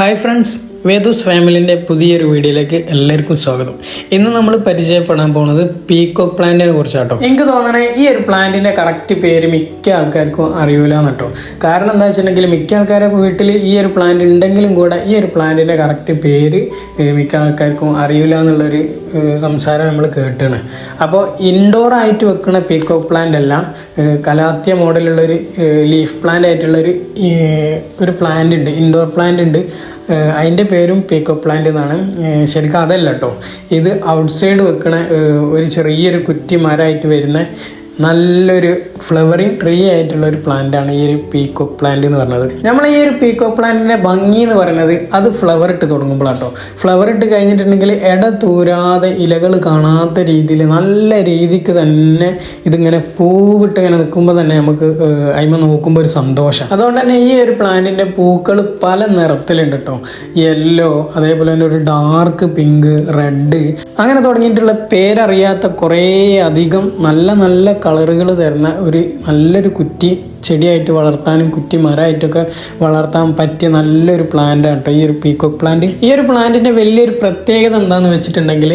Hi friends വേദൂസ് ഫാമിലിന്റെ പുതിയൊരു വീഡിയോയിലേക്ക് എല്ലാവർക്കും സ്വാഗതം. ഇന്ന് നമ്മൾ പരിചയപ്പെടാൻ പോകുന്നത് പീകോക്ക് പ്ലാന്റിനെ കുറിച്ചാട്ടോ. എനിക്ക് തോന്നണേ ഈ ഒരു പ്ലാന്റിന്റെ കറക്റ്റ് പേര് മിക്ക ആൾക്കാർക്കും അറിയൂല എന്നിട്ടോ കാരണം എന്താ വെച്ചിട്ടുണ്ടെങ്കിൽ മിക്ക ആൾക്കാരെ വീട്ടിൽ ഈ ഒരു പ്ലാന്റ് ഉണ്ടെങ്കിലും കൂടെ ഈ ഒരു പ്ലാന്റിന്റെ കറക്റ്റ് പേര് മിക്ക ആൾക്കാർക്കും അറിയൂല എന്നുള്ളൊരു സംസാരം നമ്മൾ കേട്ടാണ്. അപ്പോൾ ഇൻഡോർ ആയിട്ട് വെക്കുന്ന പീകോക്ക് പ്ലാന്റ് എല്ലാം കലാത്യ മോഡലുള്ളൊരു ലീഫ് പ്ലാന്റ് ആയിട്ടുള്ളൊരു ഒരു പ്ലാന്റ് ഉണ്ട് ഇൻഡോർ പ്ലാന്റ് ഉണ്ട്. അതിന്റെ പേരും പീക്കോ പ്ലാന്റ് എന്നാണ്. ശരിക്കും അതല്ല കേട്ടോ ഇത് ഔട്ട്സൈഡ് വെക്കണ ഒരു ചെറിയൊരു കുറ്റി മരമായിട്ട് വരുന്ന നല്ലൊരു ഫ്ലവറിങ് ട്രീ ആയിട്ടുള്ള ഒരു പ്ലാന്റ് ആണ് ഈ ഒരു പീക്കോ പ്ലാന്റ് എന്ന് പറയുന്നത് നമ്മൾ ഈ ഒരു പീക്കോ പ്ലാന്റിന്റെ ഭംഗി എന്ന് പറയുന്നത് അത് ഫ്ലവർ ഇട്ട് തുടങ്ങുമ്പോഴാട്ടോ. ഫ്ലവർ ഇട്ട് കഴിഞ്ഞിട്ടുണ്ടെങ്കിൽ ഇട തൂരാതെ ഇലകൾ കാണാത്ത രീതിയിൽ നല്ല രീതിക്ക് തന്നെ ഇതിങ്ങനെ പൂവിട്ട് ഇങ്ങനെ നിൽക്കുമ്പോൾ തന്നെ നമുക്ക് അയിമ നോക്കുമ്പോൾ ഒരു സന്തോഷം. അതുകൊണ്ട് തന്നെ ഈ ഒരു പ്ലാന്റിന്റെ പൂക്കൾ പല നിറത്തിലുണ്ട് കേട്ടോ യെല്ലോ അതേപോലെ തന്നെ ഒരു ഡാർക്ക് പിങ്ക് റെഡ് അങ്ങനെ തുടങ്ങിയിട്ടുള്ള പേരറിയാത്ത കുറേ അധികം നല്ല നല്ല കളറുകൾ തരുന്ന ഒരു നല്ലൊരു കുറ്റി ചെടിയായിട്ട് വളർത്താനും കുറ്റി മരമായിട്ടൊക്കെ വളർത്താൻ പറ്റിയ നല്ലൊരു പ്ലാന്റ് കേട്ടോ ഈ ഒരു പീക്കോക്ക് പ്ലാന്റ് ഈ ഒരു പ്ലാന്റിന്റെ വലിയൊരു പ്രത്യേകത എന്താന്ന് വെച്ചിട്ടുണ്ടെങ്കിൽ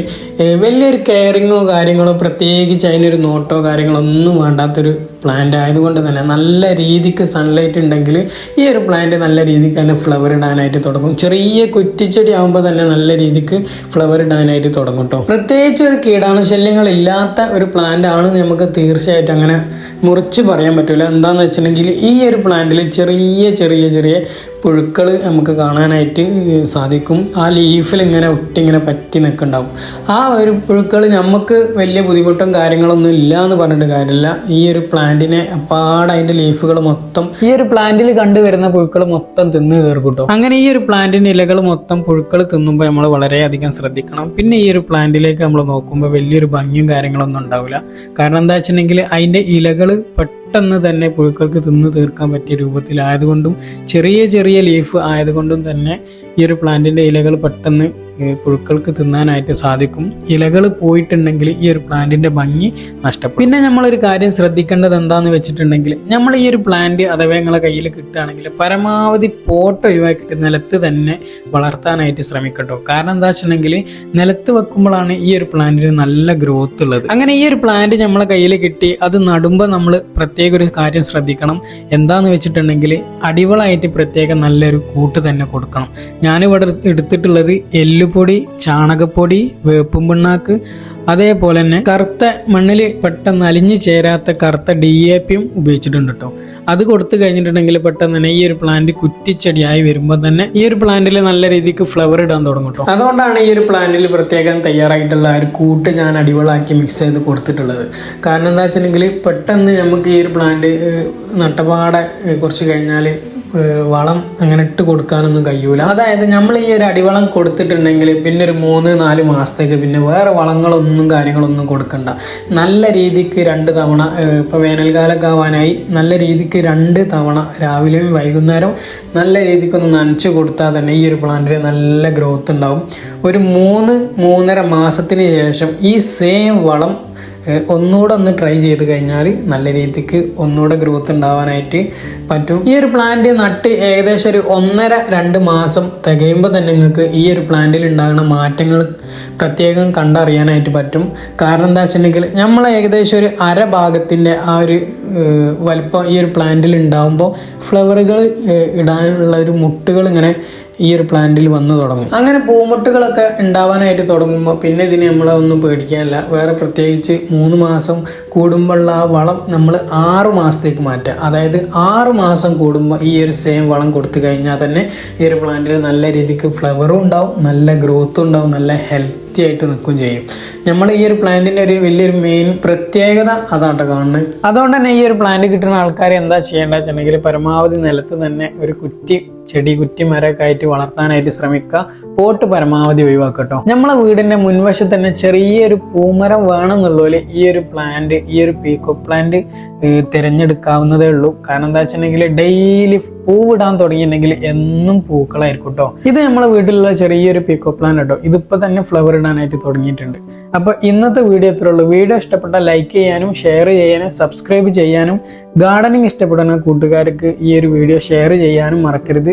വലിയൊരു കെയറിങ്ങോ കാര്യങ്ങളോ പ്രത്യേകിച്ച് അതിനൊരു നോട്ടോ കാര്യങ്ങളോ ഒന്നും വേണ്ടാത്തൊരു പ്ലാന്റ് ആയതുകൊണ്ട് തന്നെ നല്ല രീതിക്ക് സൺലൈറ്റ് ഉണ്ടെങ്കിൽ ഈ ഒരു പ്ലാന്റ് നല്ല രീതിക്ക് തന്നെ ഫ്ലവർ ഇടാനായിട്ട് തുടങ്ങും. ചെറിയ കുറ്റിച്ചെടി ആകുമ്പോൾ തന്നെ നല്ല രീതിക്ക് ഫ്ലവർ ഇടാനായിട്ട് തുടങ്ങും കേട്ടോ പ്രത്യേകിച്ച് ഒരു കീടാണുശല്യങ്ങൾ ഇല്ലാത്ത ഒരു പ്ലാന്റ് ആണ് നമുക്ക് തീർച്ചയായിട്ടും അങ്ങനെ മുറിച്ച് പറയാൻ പറ്റില്ല എന്താണെന്ന് വെച്ചിട്ടുണ്ടെങ്കിൽ ഈ ഒരു പ്ലാന്റിൽ ചെറിയ ചെറിയ ചെറിയ പുഴുക്കൾ നമുക്ക് കാണാനായിട്ട് സാധിക്കും. ആ ലീഫിൽ ഇങ്ങനെ ഒട്ടി ഇങ്ങനെ പറ്റി നിൽക്കുന്നുണ്ടാവും. ആ ഒരു പുഴുക്കൾ നമുക്ക് വലിയ ബുദ്ധിമുട്ടും കാര്യങ്ങളൊന്നും ഇല്ല എന്ന് പറഞ്ഞിട്ട് കാര്യമില്ല. ഈ ഒരു പ്ലാന്റിനെ അപ്പാടെ അതിന്റെ ലീഫുകൾ മൊത്തം ഈ ഒരു പ്ലാന്റിൽ കണ്ടുവരുന്ന പുഴുക്കൾ മൊത്തം തിന്ന് തീർക്കൂട്ടോ അങ്ങനെ ഈ ഒരു പ്ലാന്റിന്റെ ഇലകൾ മൊത്തം പുഴുക്കൾ തിന്നുമ്പോൾ നമ്മൾ വളരെയധികം ശ്രദ്ധിക്കണം. പിന്നെ ഈ ഒരു പ്ലാന്റിലേക്ക് നമ്മൾ നോക്കുമ്പോൾ വലിയൊരു ഭംഗിയും കാര്യങ്ങളൊന്നും ഉണ്ടാവില്ല. കാരണം എന്താ വെച്ചിട്ടുണ്ടെങ്കിൽ അതിന്റെ ഇലകൾ പെട്ടെന്ന് തന്നെ പുഴുക്കൾക്ക് തിന്നു തീർക്കാൻ പറ്റിയ രൂപത്തിലായതുകൊണ്ടും ചെറിയ ചെറിയ ലീഫ് ആയതുകൊണ്ടും തന്നെ ഈ ഒരു പ്ലാന്റിന്റെ ഇലകൾ പെട്ടെന്ന് പുഴുക്കൾക്ക് തിന്നാനായിട്ട് സാധിക്കും. ഇലകൾ പോയിട്ടുണ്ടെങ്കിൽ ഈ ഒരു പ്ലാന്റിന്റെ ഭംഗി നഷ്ടപ്പെടും. പിന്നെ നമ്മളൊരു കാര്യം ശ്രദ്ധിക്കേണ്ടത് എന്താന്ന് വെച്ചിട്ടുണ്ടെങ്കിൽ നമ്മൾ ഈ ഒരു പ്ലാന്റ് അഥവാ നിങ്ങളെ കയ്യിൽ കിട്ടുകയാണെങ്കിൽ പരമാവധി പോട്ട് ഒഴിവാക്കിയിട്ട് നിലത്ത് തന്നെ വളർത്താനായിട്ട് ശ്രമിക്കട്ടോ. കാരണം എന്താ വെച്ചിട്ടുണ്ടെങ്കിൽ നിലത്ത് വെക്കുമ്പോഴാണ് ഈ ഒരു പ്ലാന്റിന് നല്ല ഗ്രോത്ത് ഉള്ളത്. അങ്ങനെ ഈ ഒരു പ്ലാന്റ് നമ്മളെ കയ്യിൽ കിട്ടി അത് നടുമ്പോൾ നമ്മൾ പ്രത്യേക ഒരു കാര്യം ശ്രദ്ധിക്കണം. എന്താന്ന് വെച്ചിട്ടുണ്ടെങ്കിൽ അടിവളായിട്ട് പ്രത്യേകം നല്ലൊരു കൂട്ട് തന്നെ കൊടുക്കണം. ഞാനിവിടെ എടുത്തിട്ടുള്ളത് എല്ലുപൊടി ചാണകപ്പൊടി വേപ്പും പിണ്ണാക്ക് അതേപോലെ തന്നെ കറുത്ത മണ്ണിൽ പെട്ടെന്ന് അലിഞ്ഞു ചേരാത്ത കറുത്ത ഡി എ പിയും ഉപയോഗിച്ചിട്ടുണ്ട് കേട്ടോ അത് കൊടുത്തു കഴിഞ്ഞിട്ടുണ്ടെങ്കിൽ പെട്ടെന്ന് തന്നെ ഈ ഒരു പ്ലാന്റ് കുറ്റിച്ചെടിയായി വരുമ്പോൾ തന്നെ ഈ ഒരു പ്ലാന്റിൽ നല്ല രീതിക്ക് ഫ്ലവർ ഇടാൻ തുടങ്ങും കേട്ടോ അതുകൊണ്ടാണ് ഈ ഒരു പ്ലാന്റിൽ പ്രത്യേകം തയ്യാറായിട്ടുള്ള ഒരു കൂട്ട് ഞാൻ അടിവളാക്കി മിക്സ് ചെയ്ത് കൊടുത്തിട്ടുള്ളത്. കാരണം എന്താ വെച്ചിട്ടുണ്ടെങ്കിൽ പെട്ടെന്ന് നമുക്ക് ഈ ഒരു പ്ലാന്റ് നട്ടപാടെ കുറച്ച് കഴിഞ്ഞാൽ വളം അങ്ങനെ ഇട്ട് കൊടുക്കാനൊന്നും കഴിയൂല. അതായത് നമ്മൾ ഈ ഒരു അടിവളം കൊടുത്തിട്ടുണ്ടെങ്കിൽ പിന്നെ ഒരു മൂന്ന് നാല് മാസത്തേക്ക് പിന്നെ വേറെ വളങ്ങളൊന്നും കാര്യങ്ങളൊന്നും കൊടുക്കണ്ട. നല്ല രീതിക്ക് രണ്ട് തവണ ഇപ്പോൾ ഇപ്പൊ വേനൽക്കാലമൊക്കെ ആവാനായി നല്ല രീതിക്ക് രണ്ട് തവണ രാവിലെയും വൈകുന്നേരവും നല്ല രീതിക്കൊന്ന് നനച്ച് കൊടുത്താൽ തന്നെ ഈ ഒരു പ്ലാന്റിന് നല്ല ഗ്രോത്ത് ഉണ്ടാവും. ഒരു മൂന്ന് മൂന്നര മാസത്തിന് ശേഷം ഈ സെയിം വളം ഒന്നുകൂടെ ഒന്ന് ട്രൈ ചെയ്ത് കഴിഞ്ഞാൽ നല്ല രീതിക്ക് ഒന്നുകൂടെ ഗ്രോത്ത് ഉണ്ടാവാനായിട്ട് പറ്റും. ഈ ഒരു പ്ലാന്റ് നട്ട് ഏകദേശം ഒരു ഒന്നര രണ്ട് മാസം തികയുമ്പോൾ തന്നെ നിങ്ങൾക്ക് ഈ ഒരു പ്ലാന്റിൽ ഉണ്ടാകുന്ന മാറ്റങ്ങൾ പ്രത്യേകം കണ്ടറിയാനായിട്ട് പറ്റും. കാരണം എന്താ വെച്ചിട്ടുണ്ടെങ്കിൽ നമ്മൾ ഏകദേശം ഒരു അര ഭാഗത്തിന്റെ ആ ഒരു വലിപ്പം ഈ ഒരു പ്ലാന്റിൽ ഉണ്ടാകുമ്പോൾ ഫ്ലവറുകൾ ഇടാനുള്ള ഒരു മുട്ടുകൾ ഇങ്ങനെ ഈ ഒരു പ്ലാന്റിൽ വന്നു തുടങ്ങും. അങ്ങനെ പൂമുട്ടുകളൊക്കെ ഉണ്ടാവാനായിട്ട് തുടങ്ങുമ്പോൾ പിന്നെ ഇതിനെ നമ്മളെ ഒന്നും പേടിക്കാനില്ല. വേറെ പ്രത്യേകിച്ച് മൂന്ന് മാസം കൂടുമ്പോഴുള്ള ആ വളം നമ്മൾ ആറു മാസത്തേക്ക് മാറ്റുക അതായത് ആറു മാസം കൂടുമ്പോൾ ഈ ഒരു സെയിം വളം കൊടുത്തു കഴിഞ്ഞാൽ തന്നെ ഈ ഒരു പ്ലാന്റിൽ നല്ല രീതിക്ക് ഫ്ലവറും ഉണ്ടാവും നല്ല ഗ്രോത്തും ഉണ്ടാവും നല്ല ഹെൽത്തി ആയിട്ട് നിൽക്കുകയും ചെയ്യും. നമ്മൾ ഈ ഒരു പ്ലാന്റിന്റെ ഒരു വലിയൊരു മെയിൻ പ്രത്യേകത അതാണ് കാണുന്നത്. അതുകൊണ്ട് തന്നെ ഈ ഒരു പ്ലാന്റ് കിട്ടുന്ന ആൾക്കാർ എന്താ ചെയ്യേണ്ടത് വെച്ചിട്ടുണ്ടെങ്കിൽ പരമാവധി നിലത്ത് തന്നെ ഒരു കുറ്റി ചെടി കുറ്റി മരമൊക്കെ ആയിട്ട് വളർത്താനായിട്ട് ശ്രമിക്കുക. പോട്ട് പരമാവധി ഒഴിവാക്കട്ടോ. നമ്മളെ വീടിന്റെ മുൻവശത്ത് തന്നെ ചെറിയൊരു പൂമരം വേണമെന്നുള്ളപോലെ ഈ ഒരു പ്ലാന്റ് ഈ ഒരു പീക്കോ പ്ലാന്റ് തിരഞ്ഞെടുക്കാവുന്നതേ ഉള്ളൂ. കാരണം എന്താ വെച്ചിട്ടുണ്ടെങ്കിൽ ഡെയിലി പൂവിടാൻ തുടങ്ങിയിട്ടുണ്ടെങ്കിൽ എന്നും പൂക്കളായിരിക്കും കേട്ടോ ഇത് നമ്മളെ വീട്ടിലുള്ള ചെറിയൊരു പീക്കോ പ്ലാൻ കേട്ടോ ഇതിപ്പോ തന്നെ ഫ്ലവർ ഇടാനായിട്ട് തുടങ്ങിയിട്ടുണ്ട്. അപ്പൊ ഇന്നത്തെ വീഡിയോ ഉള്ളൂ. വീഡിയോ ഇഷ്ടപ്പെട്ട ലൈക്ക് ചെയ്യാനും ഷെയർ ചെയ്യാനും സബ്സ്ക്രൈബ് ചെയ്യാനും ഗാർഡനിങ് ഇഷ്ടപ്പെടുന്ന കൂട്ടുകാർക്ക് ഈ ഒരു വീഡിയോ ഷെയർ ചെയ്യാനും മറക്കരുത്.